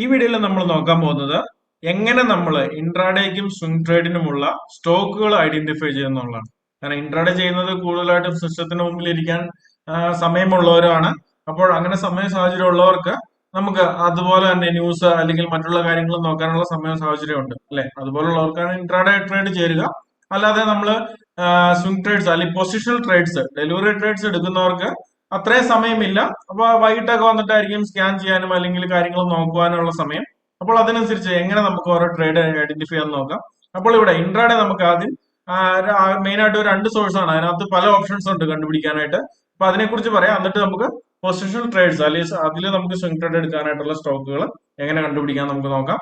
ഈ വീഡിയോയിൽ നമ്മൾ നോക്കാൻ പോകുന്നത് എങ്ങനെ നമ്മൾ ഇൻട്രാഡേക്കും സ്വിംഗ് ട്രേഡിനുമുള്ള സ്റ്റോക്കുകൾ ഐഡന്റിഫൈ ചെയ്യുന്നുള്ളതാണ്. കാരണം ഇൻട്രാഡേ ചെയ്യുന്നത് കൂടുതലായിട്ടും സിസ്റ്റത്തിന് മുമ്പിൽ ഇരിക്കാൻ സമയമുള്ളവരാണ്. അപ്പോൾ അങ്ങനെ സമയ സാഹചര്യം ഉള്ളവർക്ക് നമുക്ക് അതുപോലെ തന്നെ ന്യൂസ് അല്ലെങ്കിൽ മറ്റുള്ള കാര്യങ്ങൾ നോക്കാനുള്ള സമയ സാഹചര്യം ഉണ്ട് അല്ലെ? അതുപോലുള്ളവർക്കാണ് ഇൻട്രാഡേ ട്രേഡ് ചേരുക. അല്ലാതെ നമ്മൾ സ്വിംഗ് ട്രേഡ്സ് അല്ലെങ്കിൽ പൊസിഷണൽ ട്രേഡ്സ് ഡെലിവറി ട്രേഡ്സ് എടുക്കുന്നവർക്ക് അത്രയും സമയമില്ല. അപ്പൊ വൈകിട്ടൊക്കെ വന്നിട്ടായിരിക്കും സ്കാൻ ചെയ്യാനും അല്ലെങ്കിൽ കാര്യങ്ങൾ നോക്കുവാനുള്ള സമയം. അപ്പോൾ അതിനനുസരിച്ച് എങ്ങനെ നമുക്ക് ഓരോ ട്രേഡ് ഐഡന്റിഫൈ ചെയ്യാൻ നോക്കാം. അപ്പോൾ ഇവിടെ ഇൻട്രാഡേ നമുക്ക് ആദ്യം മെയിൻ ആയിട്ട് ഒരു രണ്ട് സോഴ്സ് ആണ്. അതിനകത്ത് പല ഓപ്ഷൻസ് ഉണ്ട് കണ്ടുപിടിക്കാനായിട്ട്. അപ്പൊ അതിനെക്കുറിച്ച് പറയാം. എന്നിട്ട് നമുക്ക് പൊസിഷണൽ ട്രേഡ്സ് അല്ലെങ്കിൽ അതിൽ നമുക്ക് സ്വിംഗ് ട്രേഡ് എടുക്കാനായിട്ടുള്ള സ്റ്റോക്കുകൾ എങ്ങനെ കണ്ടുപിടിക്കാൻ നമുക്ക് നോക്കാം.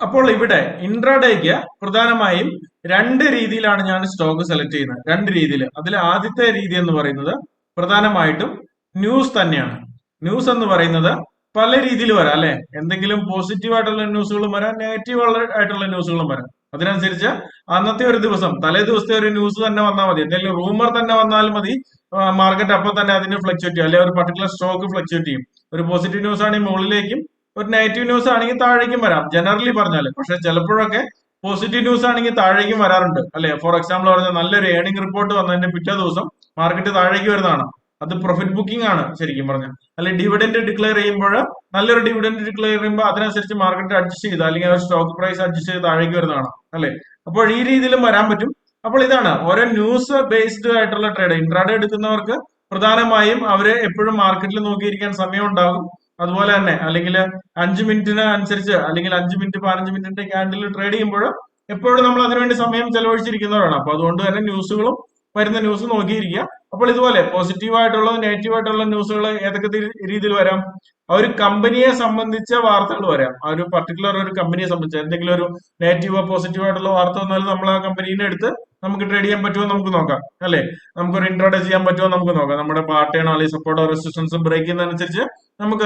അപ്പോൾ ഇവിടെ ഇൻട്രാഡേക്ക് പ്രധാനമായും രണ്ട് രീതിയിലാണ് ഞാൻ സ്റ്റോക്ക് സെലക്ട് ചെയ്യുന്നത്. രണ്ട് രീതിയിൽ അതിൽ ആദ്യത്തെ രീതി എന്ന് പറയുന്നത് പ്രധാനമായിട്ടും ന്യൂസ് തന്നെയാണ്. ന്യൂസ് എന്ന് പറയുന്നത് പല രീതിയിൽ വരാം അല്ലെ? എന്തെങ്കിലും പോസിറ്റീവ് ആയിട്ടുള്ള ന്യൂസുകളും വരാം നെഗറ്റീവ് ആയിട്ടുള്ള ന്യൂസുകളും വരാം. അതിനനുസരിച്ച് അന്നത്തെ ഒരു ദിവസം തലേ ദിവസത്തെ ഒരു ന്യൂസ് തന്നെ വന്നാൽ മതി. എന്തെങ്കിലും റൂമർ തന്നെ വന്നാൽ മതി. മാർക്കറ്റ് അപ്പൊ തന്നെ അതിന് ഫ്ലക്ച്വേറ്റ് ചെയ്യും. അല്ലെങ്കിൽ ഒരു പർട്ടിക്കുലർ സ്റ്റോക്ക് ഫ്ലക്ച്വേറ്റ് ചെയ്യും. ഒരു പോസിറ്റീവ് ന്യൂസ് ആണെങ്കിൽ മുകളിലേക്കും ഒരു നെഗറ്റീവ് ന്യൂസ് ആണെങ്കിൽ താഴേക്കും വരാം. ജനറലി പറഞ്ഞാൽ പക്ഷെ ചിലപ്പോഴൊക്കെ പോസിറ്റീവ് ന്യൂസ് ആണെങ്കിൽ താഴേക്കും വരാറുണ്ട് അല്ലെ? ഫോർ എക്സാമ്പിൾ പറഞ്ഞാൽ നല്ലൊരു ഏണിംഗ് റിപ്പോർട്ട് വന്നതിന്റെ പിറ്റേ ദിവസം മാർക്കറ്റ് താഴേക്ക് വരുന്നതാണ്. അത് പ്രോഫിറ്റ് ബുക്കിംഗ് ആണ് ശരിക്കും പറഞ്ഞാൽ. അല്ലെ ഡിവിഡന്റ് ഡിക്ലെയർ ചെയ്യുമ്പോൾ നല്ലൊരു ഡിവിഡന്റ് ഡിക്ലെയർ ചെയ്യുമ്പോൾ അതിനനുസരിച്ച് മാർക്കറ്റ് അഡ്ജസ്റ്റ് ചെയ്ത് അല്ലെങ്കിൽ സ്റ്റോക്ക് പ്രൈസ് അഡ്ജസ്റ്റ് ചെയ്ത് താഴേക്ക് വരുന്നതാണ് അല്ലെ? അപ്പോൾ ഈ രീതിയിലും വരാൻ പറ്റും. അപ്പോൾ ഇതാണ് ഓരോ ന്യൂസ് ബേസ്ഡ് ആയിട്ടുള്ള ട്രേഡ് ഇൻട്രാഡേ എടുക്കുന്നവർക്ക് പ്രധാനമായും അവർ എപ്പോഴും മാർക്കറ്റിൽ നോക്കിയിരിക്കാൻ സമയം ഉണ്ടാകും. അതുപോലെ തന്നെ അല്ലെങ്കിൽ അഞ്ച് മിനിറ്റിന് അനുസരിച്ച് അല്ലെങ്കിൽ അഞ്ച് മിനിറ്റ് പതിനഞ്ച് മിനിറ്റിന്റെ ക്യാൻഡിൽ ട്രേഡ് ചെയ്യുമ്പോൾ എപ്പോഴും നമ്മൾ അതിനുവേണ്ടി സമയം ചെലവഴിച്ചിരിക്കുന്നവരാണ്. അപ്പൊ അതുകൊണ്ട് തന്നെ ന്യൂസുകളും വരുന്ന ന്യൂസ് നോക്കിയിരിക്കുക. അപ്പോൾ ഇതുപോലെ പോസിറ്റീവ് ആയിട്ടുള്ള നെഗറ്റീവ് ആയിട്ടുള്ള ന്യൂസുകൾ ഏതൊക്കെ രീതിയിൽ വരാം? ആ ഒരു കമ്പനിയെ സംബന്ധിച്ച വാർത്തകൾ വരാം. ആ ഒരു പർട്ടിക്കുലർ ഒരു കമ്പനിയെ സംബന്ധിച്ച് എന്തെങ്കിലും ഒരു നെഗറ്റീവോ പോസിറ്റീവ് ആയിട്ടുള്ള വാർത്ത വന്നാലും നമ്മൾ ആ കമ്പനീനെ എടുത്ത് നമുക്ക് ട്രേഡ് ചെയ്യാൻ പറ്റുമോ നമുക്ക് നോക്കാം അല്ലെ? നമുക്ക് ഒരു ഇൻട്രോഡ്യൂസ് ചെയ്യാൻ പറ്റുമോ നമുക്ക് നോക്കാം. നമ്മുടെ പാർട്ടിയാണോ അല്ലെങ്കിൽ സപ്പോർട്ടോ റെസിസ്റ്റൻസ് ബ്രേക്ക് ചെയ്യുന്നതനുസരിച്ച് നമുക്ക്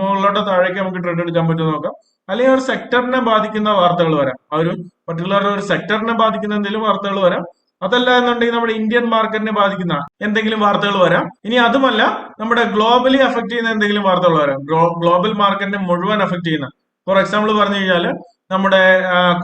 മുകളിലോട്ടോ താഴേക്ക് നമുക്ക് ട്രേഡ് എടുക്കാൻ പറ്റുമോ നോക്കാം. അല്ലെങ്കിൽ ഒരു സെക്ടറിനെ ബാധിക്കുന്ന വാർത്തകൾ വരാം. ആ ഒരു പർട്ടിക്കുലർ ഒരു സെക്ടറിനെ ബാധിക്കുന്ന എന്തെങ്കിലും വാർത്തകൾ വരാം. അതല്ല എന്നുണ്ടെങ്കിൽ നമ്മുടെ ഇന്ത്യൻ മാർക്കറ്റിനെ ബാധിക്കുന്ന എന്തെങ്കിലും വാർത്തകൾ വരാം. ഇനി അതുമല്ല നമ്മുടെ ഗ്ലോബലി അഫക്ട് ചെയ്യുന്ന എന്തെങ്കിലും വാർത്തകൾ വരാം. ഗ്ലോബൽ മാർക്കറ്റിനെ മുഴുവൻ അഫക്ട് ചെയ്യുന്ന ഫോർ എക്സാമ്പിൾ പറഞ്ഞു കഴിഞ്ഞാൽ നമ്മുടെ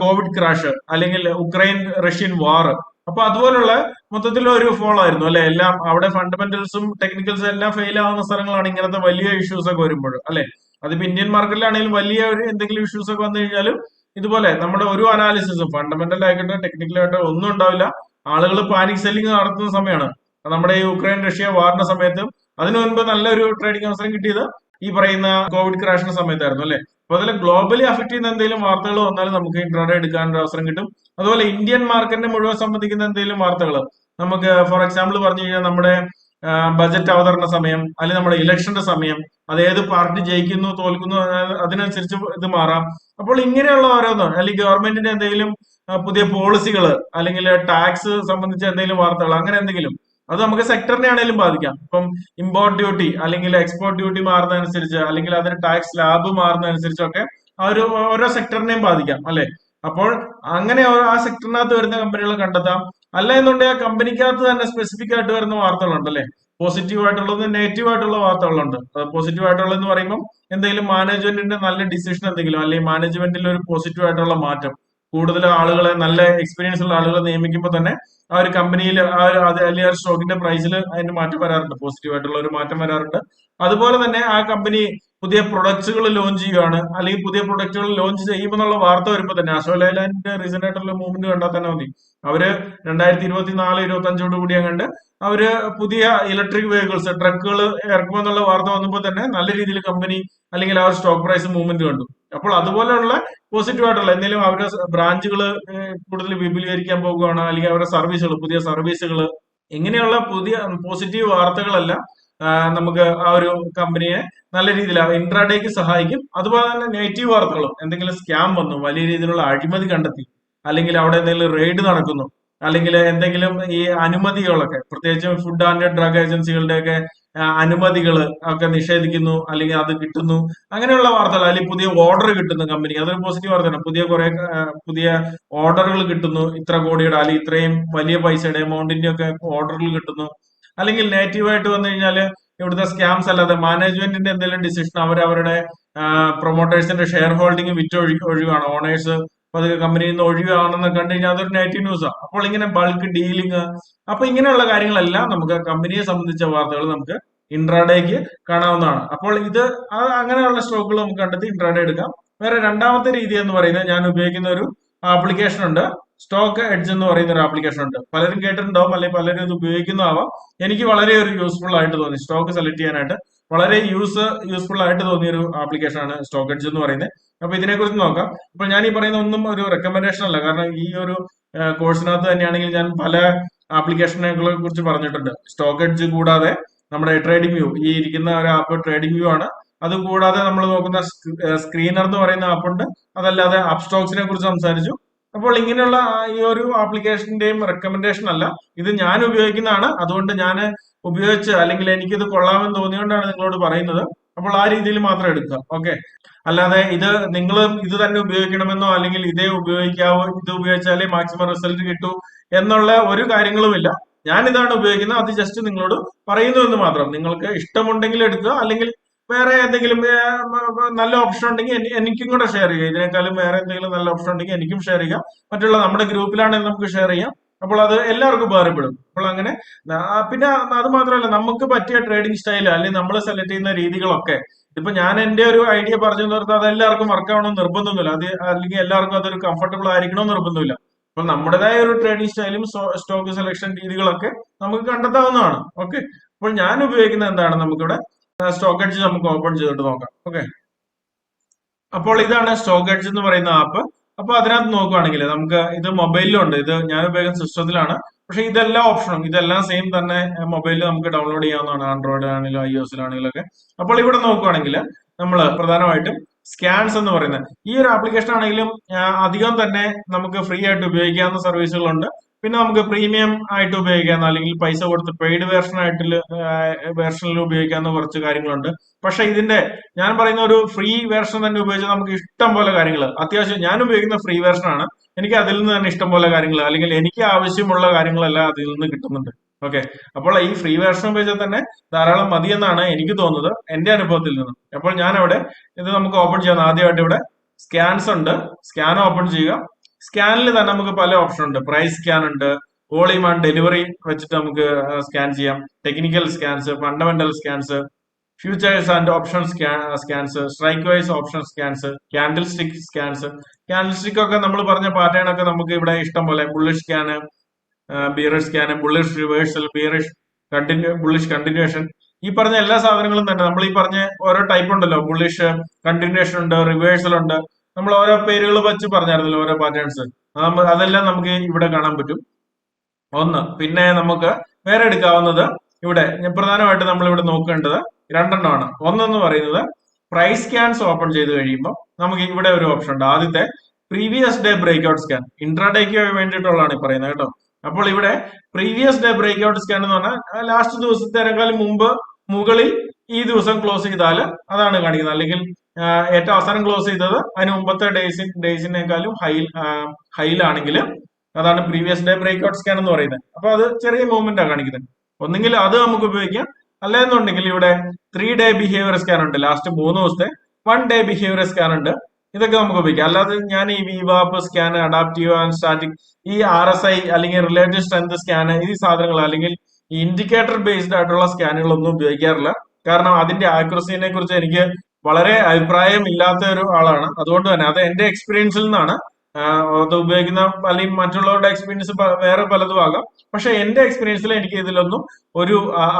കോവിഡ് ക്രാഷ് അല്ലെങ്കിൽ ഉക്രൈൻ റഷ്യൻ വാർ അപ്പൊ അതുപോലുള്ള മൊത്തത്തിലുള്ള ഒരു ഫോൾ ആയിരുന്നു അല്ലെ? എല്ലാം അവിടെ ഫണ്ടമെന്റൽസും ടെക്നിക്കൽസും എല്ലാം ഫെയിൽ ആവുന്ന സ്ഥലങ്ങളാണ് ഇങ്ങനത്തെ വലിയ ഇഷ്യൂസ് ഒക്കെ വരുമ്പോൾ അല്ലെ? അതിപ്പോ ഇന്ത്യൻ മാർക്കറ്റിലാണെങ്കിലും വലിയ ഒരു എന്തെങ്കിലും ഇഷ്യൂസ് ഒക്കെ വന്നു കഴിഞ്ഞാലും ഇതുപോലെ നമ്മുടെ ഒരു അനാലിസിസും ഫണ്ടമെന്റൽ ആയിക്കോട്ടെ ടെക്നിക്കൽ ആയിട്ടോ ഒന്നും ഉണ്ടാവില്ല. ആളുകൾ പാനിക് സെല്ലിംഗ് നടത്തുന്ന സമയമാണ്. നമ്മുടെ ഈ യുക്രൈൻ റഷ്യ വാറിന്റെ സമയത്തും അതിനു മുൻപ് നല്ലൊരു ട്രേഡിംഗ് അവസരം കിട്ടിയത് ഈ പറയുന്ന കോവിഡ് ക്രാഷിന്റെ സമയത്തായിരുന്നു അല്ലെ? അപ്പൊ അതിൽ ഗ്ലോബലി അഫക്ട് ചെയ്യുന്ന എന്തെങ്കിലും വാർത്തകൾ വന്നാലും നമുക്ക് ഇൻട്രാഡേ എടുക്കാനുള്ള അവസരം കിട്ടും. അതുപോലെ ഇന്ത്യൻ മാർക്കറ്റിനെ മുഴുവൻ സംബന്ധിക്കുന്ന എന്തെങ്കിലും വാർത്തകൾ നമുക്ക് ഫോർ എക്സാമ്പിൾ പറഞ്ഞു കഴിഞ്ഞാൽ നമ്മുടെ ബജറ്റ് അവതരണ സമയം അല്ലെങ്കിൽ നമ്മുടെ ഇലക്ഷന്റെ സമയം അത് ഏത് പാർട്ടി ജയിക്കുന്നു തോൽക്കുന്നു അത് അതിനനുസരിച്ച് ഇത് മാറാം. അപ്പോൾ ഇങ്ങനെയുള്ള ഓരോന്നോ അല്ലെങ്കിൽ ഗവൺമെന്റിന്റെ എന്തെങ്കിലും പുതിയ പോളിസികൾ അല്ലെങ്കിൽ ടാക്സ് സംബന്ധിച്ച എന്തെങ്കിലും വാർത്തകൾ അങ്ങനെ എന്തെങ്കിലും അത് നമുക്ക് സെക്ടറിനെ ആണെങ്കിലും ബാധിക്കാം. ഇപ്പം ഇമ്പോർട്ട് ഡ്യൂട്ടി അല്ലെങ്കിൽ എക്സ്പോർട്ട് ഡ്യൂട്ടി മാറുന്നതനുസരിച്ച് അല്ലെങ്കിൽ അതിന് ടാക്സ് ലാബ് മാറുന്നതനുസരിച്ചൊക്കെ ആ ഒരു ഓരോ സെക്ടറിനെയും ബാധിക്കാം അല്ലെ? അപ്പോൾ അങ്ങനെ ആ സെക്ടറിനകത്ത് വരുന്ന കമ്പനികൾ കണ്ടെത്താം. അല്ല എന്നുണ്ടെങ്കിൽ ആ കമ്പനിക്കകത്ത് തന്നെ സ്പെസിഫിക് ആയിട്ട് വരുന്ന വാർത്തകളുണ്ട് അല്ലെ? പോസിറ്റീവ് ആയിട്ടുള്ളത് നെഗറ്റീവ് ആയിട്ടുള്ള വാർത്തകളുണ്ട്. പോസിറ്റീവ് ആയിട്ടുള്ളതെന്ന് പറയുമ്പോൾ എന്തെങ്കിലും മാനേജ്മെന്റിന്റെ നല്ല ഡിസിഷൻ എന്തെങ്കിലും അല്ലെങ്കിൽ മാനേജ്മെന്റിൽ ഒരു പോസിറ്റീവ് ആയിട്ടുള്ള മാറ്റം കൂടുതൽ ആളുകളെ നല്ല എക്സ്പീരിയൻസ് ഉള്ള ആളുകളെ നിയമിക്കുമ്പോൾ തന്നെ ആ ഒരു കമ്പനിയിൽ ആ ഒരു അല്ലെങ്കിൽ ആ സ്റ്റോക്കിന്റെ പ്രൈസിൽ അതിന് മാറ്റം വരാറുണ്ട്. പോസിറ്റീവായിട്ടുള്ള ഒരു മാറ്റം വരാറുണ്ട്. അതുപോലെ തന്നെ ആ കമ്പനി പുതിയ പ്രൊഡക്ട്സുകൾ ലോഞ്ച് ചെയ്യുകയാണ്. അല്ലെങ്കിൽ പുതിയ പ്രൊഡക്റ്റുകൾ ലോഞ്ച് ചെയ്യുമെന്നുള്ള വാർത്ത വരുമ്പോൾ തന്നെ അശോക് ലൈലാൻഡിന്റെ റീസെന്റ് ആയിട്ടുള്ള മൂവ്മെന്റ് കണ്ടാൽ തന്നെ മതി. അവർ രണ്ടായിരത്തി ഇരുപത്തി നാല് ഇരുപത്തി അഞ്ചോട് കൂടി അങ്ങണ്ട് അവർ പുതിയ ഇലക്ട്രിക് വെഹിക്കിൾസ് ട്രക്കുകൾ ഇറക്കുമെന്നുള്ള വാർത്ത വന്നപ്പോൾ തന്നെ നല്ല രീതിയിൽ കമ്പനി അല്ലെങ്കിൽ ആ സ്റ്റോക്ക് പ്രൈസ് മൂവ്മെന്റ് കണ്ടു. അപ്പോൾ അതുപോലെയുള്ള പോസിറ്റീവ് ആയിട്ടുള്ള എന്തെങ്കിലും അവരുടെ ബ്രാഞ്ചുകൾ കൂടുതൽ വിപുലീകരിക്കാൻ പോകുകയാണ് അല്ലെങ്കിൽ അവരുടെ സർവീസുകൾ പുതിയ സർവീസുകൾ ഇങ്ങനെയുള്ള പുതിയ പോസിറ്റീവ് വാർത്തകളെല്ലാം നമുക്ക് ആ ഒരു കമ്പനിയെ നല്ല രീതിയിൽ ഇൻട്രാഡേക്ക് സഹായിക്കും. അതുപോലെ തന്നെ നെഗറ്റീവ് വാർത്തകളും എന്തെങ്കിലും സ്കാം വന്നു വലിയ രീതിയിലുള്ള അഴിമതി കണ്ടെത്തി അല്ലെങ്കിൽ അവിടെ എന്തെങ്കിലും റെയ്ഡ് നടക്കുന്നു അല്ലെങ്കിൽ എന്തെങ്കിലും ഈ അനുമതികളൊക്കെ പ്രത്യേകിച്ചും ഫുഡ് ആൻഡ് ഡ്രഗ് ഏജൻസികളുടെ ഒക്കെ അനുമതികൾ ഒക്കെ നിഷേധിക്കുന്നു അല്ലെങ്കിൽ അത് കിട്ടുന്നു. അങ്ങനെയുള്ള വാർത്തകൾ അല്ലെങ്കിൽ പുതിയ ഓർഡർ കിട്ടുന്നു കമ്പനി അതൊരു പോസിറ്റീവ് വാർത്തയാണ് പുതിയ കുറെ പുതിയ ഓർഡറുകൾ കിട്ടുന്നു ഇത്ര കോടിയുടെ അല്ലെങ്കിൽ ഇത്രയും വലിയ പൈസയുടെ എമൗണ്ടിന്റെ ഒക്കെ ഓർഡറുകൾ കിട്ടുന്നു. അല്ലെങ്കിൽ നെഗറ്റീവ് ആയിട്ട് വന്നു കഴിഞ്ഞാൽ ഇവിടുത്തെ സ്കാംസ് അല്ലാതെ മാനേജ്മെന്റിന്റെ എന്തെങ്കിലും ഡിസിഷൻ അവർ അവരുടെ പ്രൊമോട്ടേഴ്സിന്റെ ഷെയർ ഹോൾഡിംഗ് വിറ്റ് ഒഴി ഒഴിവാണ്. ഓണേഴ്സ് പതുക്കെ കമ്പനിയിൽ നിന്ന് ഒഴിവാണെന്ന് കണ്ടു കഴിഞ്ഞാൽ അതൊരു നെഗറ്റീവ് ന്യൂസാണ് അപ്പോൾ ഇങ്ങനെ ബൾക്ക് ഡീലിംഗ് അപ്പൊ ഇങ്ങനെയുള്ള കാര്യങ്ങളെല്ലാം നമുക്ക് കമ്പനിയെ സംബന്ധിച്ച വാർത്തകൾ നമുക്ക് ഇൻട്രാഡേക്ക് കാണാവുന്നതാണ്. അപ്പോൾ ഇത് അങ്ങനെയുള്ള സ്റ്റോക്കുകൾ നമുക്ക് കണ്ടെത്തി ഇൻട്രാഡേ എടുക്കാം. വേറെ രണ്ടാമത്തെ രീതി എന്ന് പറയുന്നത് ഞാൻ ഉപയോഗിക്കുന്ന ഒരു ആപ്ലിക്കേഷൻ ഉണ്ട്. സ്റ്റോക്ക് എഡ്ജ് എന്ന് പറയുന്ന ഒരു ആപ്ലിക്കേഷൻ ഉണ്ട്. പലരും കേട്ടിട്ടുണ്ടാവും അല്ലെങ്കിൽ പലരും ഇത് ഉപയോഗിക്കുന്നതാവാം. എനിക്ക് വളരെ ഒരു യൂസ്ഫുൾ ആയിട്ട് തോന്നി. സ്റ്റോക്ക് സെലക്ട് ചെയ്യാനായിട്ട്. വളരെ യൂസ് യൂസ്ഫുൾ ആയിട്ട് തോന്നിയ ഒരു ആപ്ലിക്കേഷൻ ആണ് സ്റ്റോക്ക് എഡ്ജ് എന്ന് പറയുന്നത്. അപ്പൊ ഇതിനെക്കുറിച്ച് നോക്കാം. അപ്പൊ ഞാൻ ഈ പറയുന്ന ഒന്നും ഒരു റെക്കമെൻഡേഷൻ അല്ല. കാരണം ഈ ഒരു കോഴ്സിനകത്ത് തന്നെയാണെങ്കിൽ ഞാൻ പല ആപ്ലിക്കേഷനുകളെ കുറിച്ച് പറഞ്ഞിട്ടുണ്ട്. സ്റ്റോക്ക് എഡ്ജ് കൂടാതെ നമ്മുടെ ട്രേഡിംഗ് വ്യൂ ഈ ഇരിക്കുന്ന ഒരു ആപ്പ് ട്രേഡിംഗ് വ്യൂ ആണ്. അത് കൂടാതെ നമ്മൾ നോക്കുന്ന സ്ക്രീനർ എന്ന് പറയുന്ന ആപ്പുണ്ട് അതല്ലാതെ ആപ്പ് സ്റ്റോക്സിനെ കുറിച്ച് സംസാരിച്ചു. അപ്പോൾ ഇങ്ങനെയുള്ള ഈ ഒരു ആപ്ലിക്കേഷന്റെയും റെക്കമെൻഡേഷൻ അല്ല. ഇത് ഞാൻ ഉപയോഗിക്കുന്നതാണ്. അതുകൊണ്ട് ഞാൻ ഉപയോഗിച്ച് അല്ലെങ്കിൽ എനിക്കിത് കൊള്ളാമെന്ന് തോന്നിയോണ്ടാണ് നിങ്ങളോട് പറയുന്നത്. അപ്പോൾ ആ രീതിയിൽ മാത്രം എടുക്കുക. ഓക്കെ? അല്ലാതെ ഇത് നിങ്ങൾ ഇത് തന്നെ ഉപയോഗിക്കണമെന്നോ അല്ലെങ്കിൽ ഇതേ ഉപയോഗിക്കാവോ ഇത് ഉപയോഗിച്ചാലേ മാക്സിമം റിസൾട്ട് കിട്ടൂ എന്നുള്ള ഒരു കാര്യങ്ങളുമില്ല. ഞാൻ ഇതാണ് ഉപയോഗിക്കുന്നത്. അത് ജസ്റ്റ് നിങ്ങളോട് പറയുന്നു എന്ന് മാത്രം. നിങ്ങൾക്ക് ഇഷ്ടമുണ്ടെങ്കിൽ എടുക്കുക. അല്ലെങ്കിൽ വേറെ എന്തെങ്കിലും നല്ല ഓപ്ഷൻ ഉണ്ടെങ്കിൽ എനിക്കും കൂടെ ഷെയർ ചെയ്യുക. ഇതിനേക്കാളും വേറെ എന്തെങ്കിലും നല്ല ഓപ്ഷൻ ഉണ്ടെങ്കിൽ എനിക്കും ഷെയർ ചെയ്യാം മറ്റുള്ള നമ്മുടെ ഗ്രൂപ്പിലാണെങ്കിൽ നമുക്ക് ഷെയർ ചെയ്യാം. അപ്പോൾ അത് എല്ലാവർക്കും ഉപകാരപ്പെടും. അപ്പോൾ അങ്ങനെ പിന്നെ അത് മാത്രമല്ല നമുക്ക് പറ്റിയ ട്രേഡിംഗ് സ്റ്റൈൽ അല്ലെങ്കിൽ നമ്മൾ സെലക്ട് ചെയ്യുന്ന രീതികളൊക്കെ. ഇപ്പൊ ഞാൻ എന്റെ ഒരു ഐഡിയ പറഞ്ഞു നിർത്താൻ അത് എല്ലാവർക്കും വർക്ക് ആവണമെന്ന് നിർബന്ധമൊന്നുമില്ല. അത് അല്ലെങ്കിൽ എല്ലാവർക്കും അതൊരു കംഫർട്ടബിൾ ആയിരിക്കണമെന്ന് നിർബന്ധമില്ല. അപ്പൊ നമ്മുടേതായ ഒരു ട്രേഡിംഗ് സ്റ്റൈലും സ്റ്റോക്ക് സെലക്ഷൻ രീതികളൊക്കെ നമുക്ക് കണ്ടെത്താവുന്നതാണ്. ഓക്കെ അപ്പോൾ ഞാൻ ഉപയോഗിക്കുന്ന എന്താണ്? നമുക്കിവിടെ സ്റ്റോക്ക് എഡ്ജ് നമുക്ക് ഓപ്പൺ ചെയ്തിട്ട് നോക്കാം. ഓക്കെ അപ്പോൾ ഇതാണ് സ്റ്റോക്ക് എഡ്ജ് എന്ന് പറയുന്ന ആപ്പ് അപ്പൊ അതിനകത്ത് നോക്കുവാണെങ്കിൽ നമുക്ക് ഇത് മൊബൈലിലും ഉണ്ട്. ഇത് ഞാൻ ഉപയോഗിക്കുന്ന സിസ്റ്റത്തിലാണ്. പക്ഷെ ഇതെല്ലാ ഓപ്ഷനും ഇതെല്ലാം സെയിം തന്നെ മൊബൈലിൽ നമുക്ക് ഡൗൺലോഡ് ചെയ്യാവുന്നതാണ്. ആൻഡ്രോയിഡ് ആണെങ്കിലും ഐ ആണെങ്കിലും ഒക്കെ. അപ്പോൾ ഇവിടെ നോക്കുവാണെങ്കിൽ നമ്മൾ പ്രധാനമായിട്ടും സ്കാൻസ് എന്ന് പറയുന്നത്. ഈ ഒരു ആപ്ലിക്കേഷൻ ആണെങ്കിലും അധികം തന്നെ നമുക്ക് ഫ്രീ ആയിട്ട് ഉപയോഗിക്കാവുന്ന സർവീസുകളുണ്ട് പിന്നെ നമുക്ക് പ്രീമിയം ആയിട്ട് ഉപയോഗിക്കാവുന്ന അല്ലെങ്കിൽ പൈസ കൊടുത്ത് പെയ്ഡ് വേർഷൻ ആയിട്ട് വേർഷനിൽ ഉപയോഗിക്കാവുന്ന കുറച്ച് കാര്യങ്ങളുണ്ട്. പക്ഷെ ഇതിന്റെ ഞാൻ പറയുന്ന ഒരു ഫ്രീ വേർഷൻ തന്നെ ഉപയോഗിച്ച് നമുക്ക് ഇഷ്ടം പോലെ കാര്യങ്ങൾ അത്യാവശ്യം ഞാൻ ഉപയോഗിക്കുന്ന ഫ്രീ വേർഷൻ ആണ്. എനിക്ക് അതിൽ നിന്ന് തന്നെ ഇഷ്ടം പോലെ കാര്യങ്ങൾ അല്ലെങ്കിൽ എനിക്ക് ആവശ്യമുള്ള കാര്യങ്ങളെല്ലാം അതിൽ നിന്ന് കിട്ടുന്നുണ്ട്. ഓക്കെ? അപ്പോൾ ഈ ഫ്രീ വേർഷൻ ഉപയോഗിച്ചാൽ തന്നെ ധാരാളം മതി എന്നാണ് എനിക്ക് തോന്നുന്നത്. എന്റെ അനുഭവത്തിൽ നിന്ന്. അപ്പോൾ ഞാൻ അവിടെ ഇത് നമുക്ക് ഓപ്പൺ ചെയ്യാം. ആദ്യമായിട്ട് ഇവിടെ സ്കാൻസ് ഉണ്ട്. സ്കാൻ ഓപ്പൺ ചെയ്യുക. സ്കാനിൽ തന്നെ നമുക്ക് പല ഓപ്ഷൻ ഉണ്ട്. പ്രൈസ് സ്കാൻ ഉണ്ട്. വോളിയം ആൻഡ് ഡെലിവറി വെച്ചിട്ട് നമുക്ക് സ്കാൻ ചെയ്യാം. Technical scans fundamental scans futures and option scans strike wise option scans candlestick scans. Candlestick ഒക്കെ നമ്മൾ പറഞ്ഞ പാറ്റേൺ ഒക്കെ നമുക്ക് ഇവിടെ ഇഷ്ടം പോലെ. Bullish scan bearish scan bullish reversal bearish continue bullish continuation. ഈ പറഞ്ഞ എല്ലാ സാധനങ്ങളും തന്നെ നമ്മൾ ഈ പറഞ്ഞ ഓരോ ടൈപ്പ് ഉണ്ടല്ലോ. ബുള്ളിഷ് കണ്ടിന്യൂഷൻ ഉണ്ട് റിവേഴ്സൽ ഉണ്ട്. നമ്മൾ ഓരോ പേരുകൾ വെച്ച് പറഞ്ഞായിരുന്നല്ലോ ഓരോ പാറ്റേൺസ് അതെല്ലാം നമുക്ക് ഇവിടെ കാണാൻ പറ്റും. ഒന്ന് പിന്നെ നമുക്ക് വേറെ എടുക്കാവുന്നത് ഇവിടെ. പ്രധാനമായിട്ട് നമ്മൾ ഇവിടെ നോക്കേണ്ടത് രണ്ടെണ്ണമാണ്. ഒന്നെന്ന് പറയുന്നത് പ്രൈസ് സ്കാൻസ് ഓപ്പൺ ചെയ്ത് കഴിയുമ്പോൾ നമുക്ക് ഇവിടെ ഒരു ഓപ്ഷൻ ഉണ്ട്. ആദ്യത്തെ previous day breakout scan ഇൻട്രാഡേക്ക് വേണ്ടിയിട്ടുള്ളതാണ് ഈ പറയുന്നത് കേട്ടോ. അപ്പോൾ ഇവിടെ previous day breakout scan എന്ന് പറഞ്ഞാൽ ലാസ്റ്റ് ദിവസത്തേക്കാളും മുമ്പ് മുകളിൽ ഈ ദിവസം ക്ലോസ് ചെയ്താൽ അതാണ് കാണിക്കുന്നത്. അല്ലെങ്കിൽ ഏറ്റവും അവസാനം ക്ലോസ് ചെയ്തത്. അതിന് മുമ്പത്തെ ഡേയ്സ് ഡേയ്സിനേക്കാളും ഹൈ ഹൈയിലാണെങ്കിൽ അതാണ് previous day breakout scan എന്ന് പറയുന്നത്. അപ്പൊ അത് ചെറിയ മൂവ്മെന്റ് ആണ് കാണിക്കുന്നത്. ഒന്നെങ്കിൽ അത് നമുക്ക് ഉപയോഗിക്കാം. അല്ലെന്നുണ്ടെങ്കിൽ ഇവിടെ ത്രീ ഡേ ബിഹേവിയർ സ്കാൻ ഉണ്ട്. ലാസ്റ്റ് മൂന്ന് ദിവസത്തെ വൺ ഡേ ബിഹേവിയർ സ്കാൻ ഉണ്ട്. ഇതൊക്കെ നമുക്ക് ഉപയോഗിക്കാം. അല്ലാതെ ഞാൻ ഈ വിവാപ്പ് സ്കാൻ അഡാപ്റ്റീവ് ആൻഡ് സ്റ്റാറ്റിക് ഈ ആർ എസ് ഐ അല്ലെങ്കിൽ റിലേറ്റീവ് സ്ട്രെങ്ത് സ്കാൻ ഈ സാധനങ്ങൾ അല്ലെങ്കിൽ ഇൻഡിക്കേറ്റർ ബേസ്ഡ് ആയിട്ടുള്ള സ്കാനുകളൊന്നും ഉപയോഗിക്കാറില്ല. കാരണം അതിന്റെ ആക്യുറസിനെ കുറിച്ച് എനിക്ക് വളരെ അഭിപ്രായം ഇല്ലാത്ത ഒരു ആളാണ്. അതുകൊണ്ട് തന്നെ അത് എന്റെ എക്സ്പീരിയൻസിൽ നിന്നാണ്. അത് ഉപയോഗിക്കുന്ന അല്ലെങ്കിൽ മറ്റുള്ളവരുടെ എക്സ്പീരിയൻസ് വേറെ പലതും ആകാം. പക്ഷെ എന്റെ എക്സ്പീരിയൻസിൽ എനിക്ക് ഇതിലൊന്നും ഒരു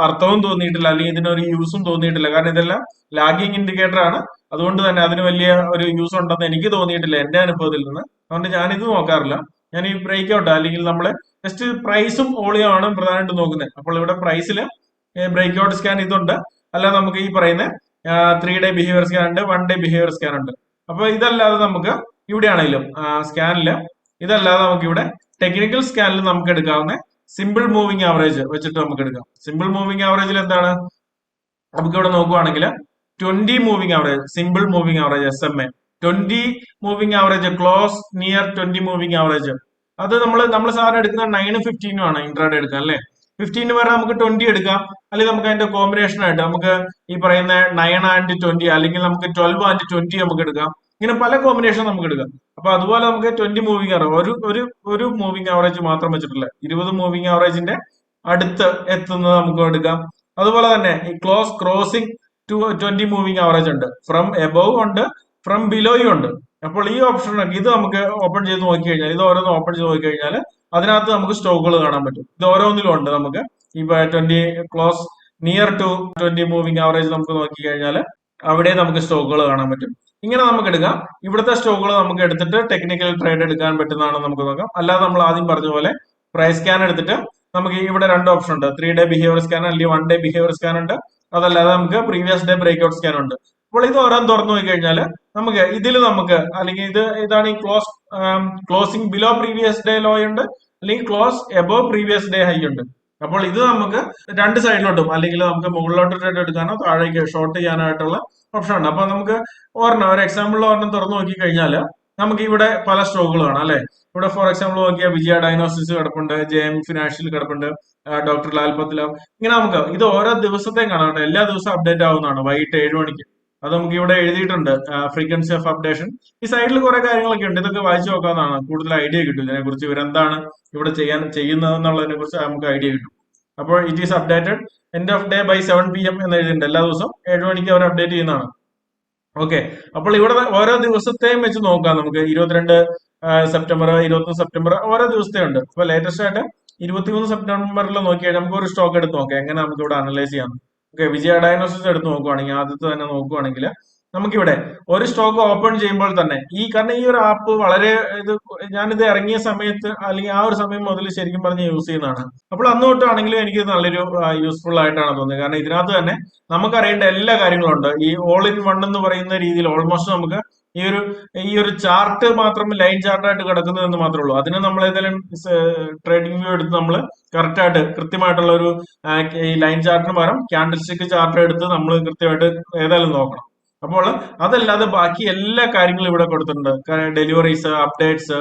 അർത്ഥവും തോന്നിയിട്ടില്ല. അല്ലെങ്കിൽ ഇതിനൊരു യൂസും തോന്നിയിട്ടില്ല. കാരണം ഇതെല്ലാം ലാഗിങ് ഇൻഡിക്കേറ്റർ ആണ്. അതുകൊണ്ട് തന്നെ അതിന് വലിയ ഒരു യൂസ് ഉണ്ടെന്ന് എനിക്ക് തോന്നിയിട്ടില്ല എന്റെ അനുഭവത്തിൽ നിന്ന്. അതുകൊണ്ട് ഞാൻ ഇത് നോക്കാറില്ല. ഞാൻ ഈ ബ്രേക്ക് ഔട്ട് അല്ലെങ്കിൽ നമ്മൾ ജസ്റ്റ് പ്രൈസും ഓളിയോ ആണ് പ്രധാനമായിട്ടും നോക്കുന്നത്. അപ്പോൾ ഇവിടെ പ്രൈസിൽ ബ്രേക്ക് ഔട്ട് സ്കാൻ ഇതുണ്ട്. അല്ല നമുക്ക് ഈ പറയുന്ന ത്രീ ഡേ ബിഹേവിയർ സ്കാൻ ഉണ്ട് വൺ ഡേ ബിഹേവിയർ സ്കാൻ ഉണ്ട്. അപ്പൊ ഇതല്ലാതെ നമുക്ക് ഇവിടെ ആണെങ്കിലും സ്കാനിൽ ഇതല്ലാതെ നമുക്ക് ഇവിടെ ടെക്നിക്കൽ സ്കാനിൽ നമുക്ക് എടുക്കാവുന്ന സിമ്പിൾ മൂവിങ് ആവറേജ് വെച്ചിട്ട് നമുക്ക് എടുക്കാം. സിമ്പിൾ മൂവിങ് ആവറേജിൽ എന്താണ്? നമുക്ക് ഇവിടെ നോക്കുവാണെങ്കിൽ twenty moving average simple moving average S M A twenty moving average close near twenty moving average അത് നമ്മൾ നമ്മൾ സാറിന് എടുക്കുന്ന നയൻ ഫിഫ്റ്റീനും ആണ് ഇൻട്രാഡേ എടുക്കാൻ അല്ലേ? ഫിഫ്റ്റീന് പറഞ്ഞാൽ നമുക്ക് ട്വന്റി എടുക്കാം. അല്ലെങ്കിൽ നമുക്ക് അതിന്റെ കോമ്പിനേഷൻ ആയിട്ട് നമുക്ക് ഈ പറയുന്ന നയൻ ആൻഡ് ട്വന്റി അല്ലെങ്കിൽ നമുക്ക് ട്വൽവ് ആൻഡ് ട്വന്റി നമുക്ക് എടുക്കാം. ഇങ്ങനെ പല കോമ്പിനേഷൻ നമുക്ക് എടുക്കാം. അപ്പൊ അതുപോലെ നമുക്ക് ട്വന്റി മൂവിംഗ് ആവറേജ് ഒരു ഒരു ഒരു മൂവിംഗ് ആവറേജ് മാത്രം വെച്ചിട്ടില്ല. ഇരുപത് മൂവിംഗ് ആവറേജിന്റെ അടുത്ത് എത്തുന്നത് നമുക്ക് എടുക്കാം. അതുപോലെ തന്നെ ഈ close crossing to twenty moving average ഉണ്ട്. ഫ്രം എബവ് ഉണ്ട് ഫ്രം ബിലോയും ഉണ്ട്. അപ്പോൾ ഈ ഓപ്ഷൻ ഇത് നമുക്ക് ഓപ്പൺ ചെയ്ത് നോക്കി കഴിഞ്ഞാൽ ഇത് ഓരോന്ന് ഓപ്പൺ ചെയ്ത് നോക്കി കഴിഞ്ഞാൽ അതിനകത്ത് നമുക്ക് സ്റ്റോക്കുകൾ കാണാൻ പറ്റും. ഇത് ഓരോന്നിലും ഉണ്ട് നമുക്ക്. ഇപ്പൊ twenty close near to twenty moving average നമുക്ക് നോക്കി കഴിഞ്ഞാൽ അവിടെ നമുക്ക് സ്റ്റോക്കുകൾ കാണാൻ പറ്റും. ഇങ്ങനെ നമുക്ക് എടുക്കാം. ഇവിടുത്തെ സ്റ്റോക്കുകൾ നമുക്ക് എടുത്തിട്ട് ടെക്നിക്കൽ ട്രേഡ് എടുക്കാൻ പറ്റുന്നതാണ് നമുക്ക് നോക്കാം. അല്ലാതെ നമ്മൾ ആദ്യം പറഞ്ഞ പോലെ പ്രൈസ് സ്കാൻ എടുത്തിട്ട് നമുക്ക് ഇവിടെ രണ്ട് ഓപ്ഷൻ ഉണ്ട്. ത്രീ ഡേ ബിഹേവിയർ സ്കാൻ അല്ലെങ്കിൽ വൺ ഡേ ബിഹേവിയർ സ്കാൻ ഉണ്ട്. അതല്ലാതെ നമുക്ക് previous day breakout scan ഉണ്ട്. അപ്പോൾ ഇത് ഓരോന്ന് തുറന്നു നോക്കി കഴിഞ്ഞാൽ നമുക്ക് ഇതിൽ നമുക്ക് അല്ലെങ്കിൽ ഇത് ഇതാണ് ഈ close closing below previous day low ഉണ്ട് അല്ലെങ്കിൽ close above previous day high ഉണ്ട്. അപ്പോൾ ഇത് നമുക്ക് രണ്ട് സൈഡിലോട്ടും അല്ലെങ്കിൽ നമുക്ക് മുകളിലോട്ട് ട്രേഡ് എടുക്കാനോ താഴേക്ക് ഷോർട്ട് ചെയ്യാനായിട്ടുള്ള ഓപ്ഷൻ ഉണ്ട് അപ്പൊ നമുക്ക് ഒരെണ്ണം ഒരു എക്സാമ്പിൾ ഒരെണ്ണം തുറന്നു നോക്കി കഴിഞ്ഞാൽ നമുക്ക് ഇവിടെ പല സ്റ്റോക്കുകൾ കാണാം അല്ലെ? ഇവിടെ ഫോർ എക്സാമ്പിൾ നോക്കിയാൽ വിജയ ഡയഗ്നോസിസ് കിടപ്പുണ്ട് ജെ എം ഫിനാൻഷ്യൽ കിടപ്പുണ്ട് ഡോക്ടർ ലാൽ ഇങ്ങനെ നമുക്ക് ഇത് ഓരോ ദിവസത്തെയും കാണാറുണ്ട്. എല്ലാ ദിവസവും അപ്ഡേറ്റ് ആവുന്നതാണ് വൈകിട്ട് ഏഴ് മണിക്ക്. അത് നമുക്ക് ഇവിടെ എഴുതിയിട്ടുണ്ട് ഫ്രീക്വൻസി ഓഫ് അപ്ഡേഷൻ ഈ സൈഡിൽ കുറെ കാര്യങ്ങളൊക്കെ ഉണ്ട്. ഇതൊക്കെ വായിച്ചു നോക്കാവുന്നതാണ്. കൂടുതൽ ഐഡിയ കിട്ടും. ഇതിനെ കുറിച്ച് ഇവരെന്താണ് ഇവിടെ ചെയ്യാൻ ചെയ്യുന്നത് എന്നുള്ളതിനെ കുറിച്ച് നമുക്ക് ഐഡിയ കിട്ടും. അപ്പോൾ it is updated end of day by seven P M എന്ന് എഴുതിയിട്ടുണ്ട്. എല്ലാ ദിവസവും ഏഴ് മണിക്ക് അവർ അപ്ഡേറ്റ് ചെയ്യുന്നതാണ്. ഓക്കെ അപ്പോൾ ഇവിടെ ഓരോ ദിവസത്തെയും വെച്ച് നോക്കാം നമുക്ക്. ഇരുപത്തിരണ്ട് സെപ്റ്റംബർ ഇരുപത്തൊന്ന് സെപ്റ്റംബർ ഓരോ ദിവസത്തെ ഉണ്ട്. അപ്പൊ ലേറ്റസ്റ്റ് ആയിട്ട് ഇരുപത്തിമൂന്ന് സെപ്റ്റംബറിൽ നോക്കിയാൽ നമുക്ക് ഒരു സ്റ്റോക്ക് എടുത്ത് നോക്കാം. എങ്ങനെ നമുക്ക് ഇവിടെ അനലൈസ് ചെയ്യാം. ഓക്കെ വിജയ ഡയഗ്നോസിസ് എടുത്ത് നോക്കുവാണെങ്കിൽ ആദ്യത്തെ തന്നെ നോക്കുവാണെങ്കിൽ നമുക്കിവിടെ ഒരു സ്റ്റോക്ക് ഓപ്പൺ ചെയ്യുമ്പോൾ തന്നെ ഈ കാരണം ഈ ഒരു ആപ്പ് വളരെ ഇത് ഞാനിത് ഇറങ്ങിയ സമയത്ത് അല്ലെങ്കിൽ ആ ഒരു സമയം മുതൽ ശരിക്കും പറഞ്ഞ് യൂസ് ചെയ്യുന്നതാണ്. അപ്പോൾ അന്ന് തൊട്ടാണെങ്കിലും എനിക്ക് നല്ലൊരു യൂസ്ഫുൾ ആയിട്ടാണ് തോന്നുന്നത് കാരണം ഇതിനകത്ത് തന്നെ നമുക്കറിയേണ്ട എല്ലാ കാര്യങ്ങളും ഉണ്ട് ഈ ഓൾ ഇൻ വൺ എന്ന് പറയുന്ന രീതിയിൽ ഓൾമോസ്റ്റ് നമുക്ക് ഈ ഒരു ഈ ഒരു ചാർട്ട് മാത്രം ലൈൻ ചാർട്ടായിട്ട് കിടക്കുന്നതെന്ന് മാത്രമേ ഉള്ളൂ. അതിന് നമ്മൾ ഏതെങ്കിലും ട്രേഡിംഗ് വ്യൂ എടുത്ത് നമ്മൾ കറക്റ്റ് ആയിട്ട് കൃത്യമായിട്ടുള്ള ഒരു ഈ ലൈൻ ചാർട്ടിന് പകരം ക്യാൻഡിൽ സ്റ്റിക്ക് ചാർട്ട് എടുത്ത് നമ്മൾ കൃത്യമായിട്ട് ഏതായാലും നോക്കണം. അപ്പോൾ അതല്ലാതെ ബാക്കി എല്ലാ കാര്യങ്ങളും ഇവിടെ കൊടുത്തിട്ടുണ്ട്. Deliveries updates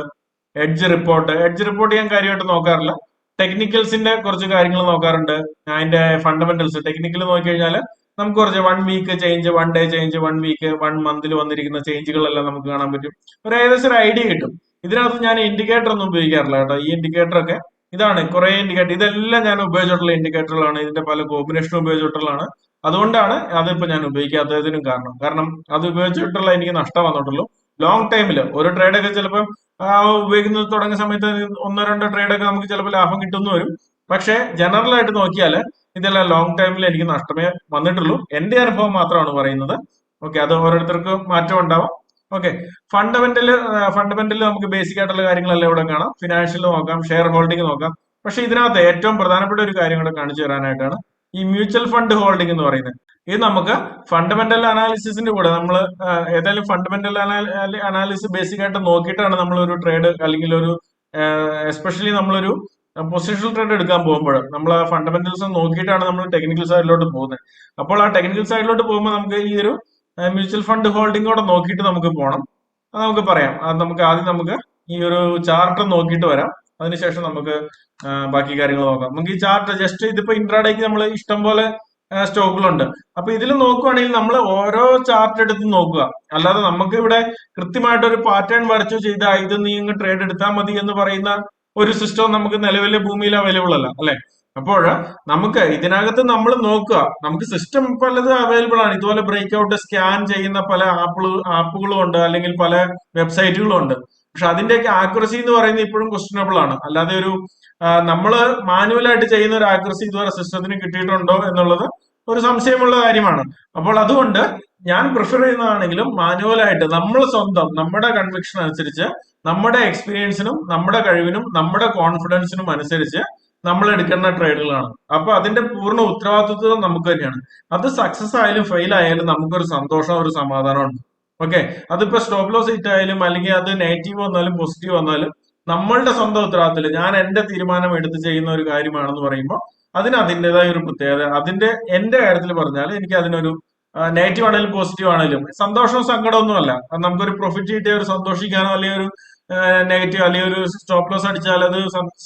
edge report edge report ഞാൻ കാര്യമായിട്ട് നോക്കാറില്ല. ടെക്നിക്കൽസിന്റെ കുറച്ച് കാര്യങ്ങൾ നോക്കാറുണ്ട്. അതിന്റെ ഫണ്ടമെന്റൽസ് ടെക്നിക്കൽ നോക്കി കഴിഞ്ഞാൽ നമുക്ക് കുറച്ച് one week change one day change one week one മന്തിൽ വന്നിരിക്കുന്ന ചേഞ്ചുകളെല്ലാം നമുക്ക് കാണാൻ പറ്റും. ഒരു ഏകദേശം ഒരു ഐഡിയ കിട്ടും. ഇതിനകത്ത് ഞാൻ ഇൻഡിക്കേറ്റർ ഒന്നും ഉപയോഗിക്കാറില്ല കേട്ടോ. ഈ ഇൻഡിക്കേറ്റർ ഒക്കെ ഇതാണ് കുറെ ഇൻഡിക്കേറ്റർ ഇതെല്ലാം ഞാൻ ഉപയോഗിച്ചിട്ടുള്ള ഇൻഡിക്കേറ്ററുകളാണ് ഇതിന്റെ പല കോമ്പിനേഷനും ഉപയോഗിച്ചിട്ടുള്ളതാണ്. അതുകൊണ്ടാണ് അതിപ്പോ ഞാൻ ഉപയോഗിക്കാത്തതിനും കാരണം. കാരണം അത് ഉപയോഗിച്ചിട്ടുള്ള എനിക്ക് നഷ്ടം വന്നിട്ടുള്ളൂ. ലോങ് ടൈമിൽ ഒരു ട്രേഡ് ഒക്കെ ചിലപ്പോൾ ഉപയോഗിക്കുന്നത് തുടങ്ങിയ സമയത്ത് ഒന്നോ രണ്ടോ ട്രേഡ് ഒക്കെ നമുക്ക് ചിലപ്പോൾ ലാഭം കിട്ടുന്നു വരും. പക്ഷേ ജനറൽ ആയിട്ട് നോക്കിയാൽ ഇതെല്ലാം ലോങ് ടൈമിൽ എനിക്ക് നഷ്ടമേ വന്നിട്ടുള്ളൂ. എന്റെ അനുഭവം മാത്രമാണ് പറയുന്നത്. ഓക്കെ അത് ഓരോരുത്തർക്ക് മാറ്റം ഉണ്ടാവാം. ഓക്കെ ഫണ്ടമെന്റൽ ഫണ്ടമെന്റൽ നമുക്ക് ബേസിക് ആയിട്ടുള്ള കാര്യങ്ങളെല്ലാം ഇവിടെ കാണാം. ഫിനാൻഷ്യൽ നോക്കാം ഷെയർ ഹോൾഡിംഗ് നോക്കാം. പക്ഷെ ഇതിനകത്ത് ഏറ്റവും പ്രധാനപ്പെട്ട ഒരു കാര്യം കൂടെ കാണിച്ചു തരാനായിട്ടാണ് ഈ മ്യൂച്വൽ ഫണ്ട് ഹോൾഡിംഗ് എന്ന് പറയുന്നത്. ഇത് നമുക്ക് ഫണ്ടമെന്റൽ അനാലിസിസിന്റെ കൂടെ നമ്മൾ ഏതായാലും ഫണ്ടമെന്റൽ അനാലിസിസ് ബേസിക് ആയിട്ട് നോക്കിയിട്ടാണ് നമ്മൾ ഒരു ട്രേഡ് അല്ലെങ്കിൽ ഒരു എസ്പെഷ്യലി നമ്മളൊരു പൊസിഷണൽ ട്രേഡ് എടുക്കാൻ പോകുമ്പോൾ നമ്മൾ ആ ഫണ്ടമെന്റൽസ് നോക്കിയിട്ടാണ് നമ്മൾ ടെക്നിക്കൽ സൈഡിലോട്ട് പോകുന്നത് അപ്പോൾ ആ ടെക്നിക്കൽ സൈഡിലോട്ട് പോകുമ്പോൾ നമുക്ക് ഈ ഒരു മ്യൂച്വൽ ഫണ്ട് ഹോൾഡിംഗ് കൂടെ നോക്കിയിട്ട് നമുക്ക് പോകണം അത് നമുക്ക് പറയാം. അത് നമുക്ക് ആദ്യം നമുക്ക് ഈ ഒരു ചാർട്ട് നോക്കിയിട്ട് വരാം. അതിനുശേഷം നമുക്ക് ബാക്കി കാര്യങ്ങൾ നോക്കാം. നമുക്ക് ഈ ചാർട്ട് ജസ്റ്റ് ഇതിപ്പോ ഇൻട്രാഡേക്ക് നമ്മൾ ഇഷ്ടം പോലെ സ്റ്റോക്കുകളുണ്ട് അപ്പൊ ഇതിൽ നോക്കുവാണെങ്കിൽ നമ്മൾ ഓരോ ചാർട്ട് എടുത്ത് നോക്കുക. അല്ലാതെ നമുക്ക് ഇവിടെ കൃത്യമായിട്ട് ഒരു പാറ്റേൺ വരച്ചു ചെയ്താൽ ഇത് നീ ഇങ്ങ് ട്രേഡ് എടുത്താൽ മതി എന്ന് പറയുന്ന ഒരു സിസ്റ്റവും നമുക്ക് നിലവിലെ ഭൂമിയിൽ അവൈലബിൾ അല്ല അല്ലെ? അപ്പോൾ നമുക്ക് ഇതിനകത്ത് നമ്മൾ നോക്കുക. നമുക്ക് സിസ്റ്റം പലത് അവൈലബിൾ ആണ്. ഇതുപോലെ ബ്രേക്ക് ഔട്ട് സ്കാൻ ചെയ്യുന്ന പല ആപ്പുകൾ ആപ്പുകളും ഉണ്ട് അല്ലെങ്കിൽ പല വെബ്സൈറ്റുകളും ഉണ്ട്. പക്ഷെ അതിന്റെയൊക്കെ ആക്യുറസി എന്ന് പറയുന്നത് ഇപ്പോഴും ക്വസ്റ്റനബിൾ ആണ്. അല്ലാതെ ഒരു നമ്മൾ മാനുവലായിട്ട് ചെയ്യുന്ന ഒരു ആക്യുറസി ഇതുവരെ സിസ്റ്റത്തിന് കിട്ടിയിട്ടുണ്ടോ എന്നുള്ളത് ഒരു സംശയമുള്ള കാര്യമാണ്. അപ്പോൾ അതുകൊണ്ട് ഞാൻ പ്രിഫർ ചെയ്യുന്നതാണെങ്കിലും മാനുവലായിട്ട് നമ്മൾ സ്വന്തം നമ്മുടെ കൺവിക്ഷൻ അനുസരിച്ച് നമ്മുടെ എക്സ്പീരിയൻസിനും നമ്മുടെ കഴിവിനും നമ്മുടെ കോൺഫിഡൻസിനും അനുസരിച്ച് നമ്മൾ എടുക്കുന്ന ട്രേഡുകളാണ് അപ്പൊ അതിന്റെ പൂർണ ഉത്തരവാദിത്വം നമുക്ക് തന്നെയാണ്. അത് സക്സസ് ആയാലും ഫെയിൽ ആയാലും നമുക്കൊരു സന്തോഷം ഒരു സമാധാനം ഉണ്ട് ഓക്കെ അതിപ്പോ സ്റ്റോപ്പ് ലോസ് ഹിറ്റ് ആയാലും അല്ലെങ്കിൽ അത് നെഗറ്റീവ് വന്നാലും പോസിറ്റീവ് വന്നാലും നമ്മളുടെ സ്വന്തം ഉത്തരവാദിത്തത്തിൽ ഞാൻ എന്റെ തീരുമാനം എടുത്ത് ചെയ്യുന്ന ഒരു കാര്യമാണെന്ന് പറയുമ്പോൾ അതിന് അതിന്റെതായ ഒരു പ്രത്യേകത അതിന്റെ എന്റെ കാര്യത്തിൽ പറഞ്ഞാൽ എനിക്ക് അതിനൊരു നെഗറ്റീവ് ആണെങ്കിലും പോസിറ്റീവ് ആണെങ്കിലും. സന്തോഷവും സങ്കടമൊന്നും അല്ല നമുക്കൊരു പ്രോഫിറ്റ് കിട്ടിയ ഒരു സന്തോഷിക്കാനോ അല്ലെങ്കിൽ ഒരു നെഗറ്റീവ് അല്ലെങ്കിൽ ഒരു സ്റ്റോപ്പ് ലോസ് അടിച്ചാൽ അത്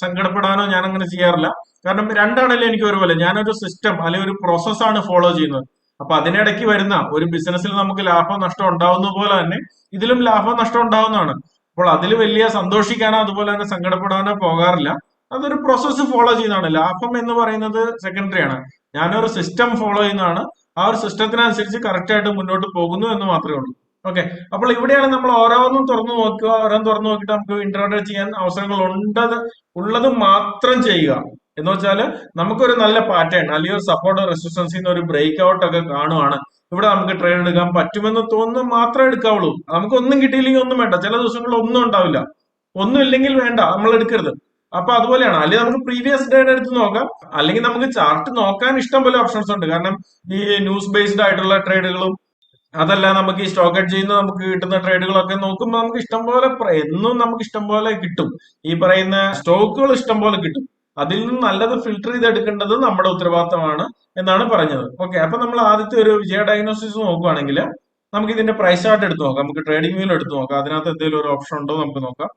സങ്കടപ്പെടാനോ ഞാൻ അങ്ങനെ ചെയ്യാറില്ല. കാരണം രണ്ടാണെങ്കിലും എനിക്ക് ഒരുപോലെ. ഞാനൊരു സിസ്റ്റം അല്ലെങ്കിൽ ഒരു പ്രോസസ്സാണ് ഫോളോ ചെയ്യുന്നത്. അപ്പൊ അതിനിടയ്ക്ക് വരുന്ന ഒരു ബിസിനസ്സിൽ നമുക്ക് ലാഭം നഷ്ടം ഉണ്ടാവുന്ന പോലെ തന്നെ ഇതിലും ലാഭം നഷ്ടം ഉണ്ടാവുന്നതാണ്. അപ്പോൾ അതിൽ വലിയ സന്തോഷിക്കാനോ അതുപോലെ തന്നെ സങ്കടപ്പെടാനോ പോകാറില്ല. അതൊരു പ്രോസസ്സ് ഫോളോ ചെയ്യുന്നതാണ്. ലാഭം എന്ന് പറയുന്നത് സെക്കൻഡറി ആണ്. ഞാനൊരു സിസ്റ്റം ഫോളോ ചെയ്യുന്നതാണ്. ആ ഒരു സിസ്റ്റത്തിനനുസരിച്ച് കറക്റ്റ് ആയിട്ട് മുന്നോട്ട് പോകുന്നു എന്ന് മാത്രമേ ഉള്ളൂ. ഓക്കെ അപ്പോൾ ഇവിടെയാണ് നമ്മൾ ഓരോന്നും തുറന്നു നോക്കുക. ഓരോന്നും തുറന്നു നോക്കിയിട്ട് നമുക്ക് ഇന്റർനെറ്റ് ചെയ്യാൻ അവസരങ്ങൾ ഉണ്ടത് ഉള്ളത് മാത്രം ചെയ്യുക. എന്ന് വെച്ചാൽ നമുക്കൊരു നല്ല പാറ്റേൺ അല്ലെങ്കിൽ സപ്പോർട്ട് റെസിസ്റ്റൻസിൽ നിന്ന് ഒരു ബ്രേക്ക് ഔട്ട് ഒക്കെ കാണുവാണ്. ഇവിടെ നമുക്ക് ട്രേഡ് എടുക്കാൻ പറ്റുമെന്ന് തോന്നുന്നു മാത്രമേ എടുക്കാവുള്ളൂ. നമുക്ക് ഒന്നും കിട്ടിയില്ലെങ്കിൽ ഒന്നും വേണ്ട. ചില ദിവസങ്ങളിൽ ഒന്നും ഉണ്ടാവില്ല. ഒന്നും ഇല്ലെങ്കിൽ വേണ്ട. നമ്മൾ എടുക്കരുത്. അപ്പൊ അതുപോലെയാണ്. അല്ലെങ്കിൽ നമുക്ക് പ്രീവിയസ് ഡേയുടെ എടുത്ത് നോക്കാം. അല്ലെങ്കിൽ നമുക്ക് ചാർട്ട് നോക്കാൻ ഇഷ്ടം പോലെ ഓപ്ഷൻസ് ഉണ്ട്. കാരണം ഈ ന്യൂസ് ബേസ്ഡ് ആയിട്ടുള്ള ട്രേഡുകളും അതല്ല നമുക്ക് ഈ സ്റ്റോക്ക് ചെയ്യുന്ന നമുക്ക് കിട്ടുന്ന ട്രേഡുകളൊക്കെ നോക്കുമ്പോൾ നമുക്ക് ഇഷ്ടം പോലെ എന്നും നമുക്ക് ഇഷ്ടം പോലെ കിട്ടും. ഈ പറയുന്ന സ്റ്റോക്കുകൾ ഇഷ്ടം പോലെ കിട്ടും. അതിൽ നിന്ന് നല്ലത് ഫിൽട്ടർ ചെയ്തെടുക്കേണ്ടത് നമ്മുടെ ഉത്തരവാദിത്തമാണ് എന്നാണ് പറഞ്ഞത്. ഓക്കെ അപ്പൊ നമ്മൾ ആദ്യത്തെ ഒരു വിജയ ഡയഗ്നോസിസ് നോക്കുവാണെങ്കിൽ നമുക്ക് ഇതിന്റെ പ്രൈസ് ചാർട്ട് എടുത്ത് നോക്കാം. നമുക്ക് ട്രേഡിംഗ് വ്യൂവിൽ എടുത്ത് നോക്കാം. അതിനകത്ത് എന്തെങ്കിലും ഒരു ഓപ്ഷൻ ഉണ്ടോ നമുക്ക് നോക്കാം.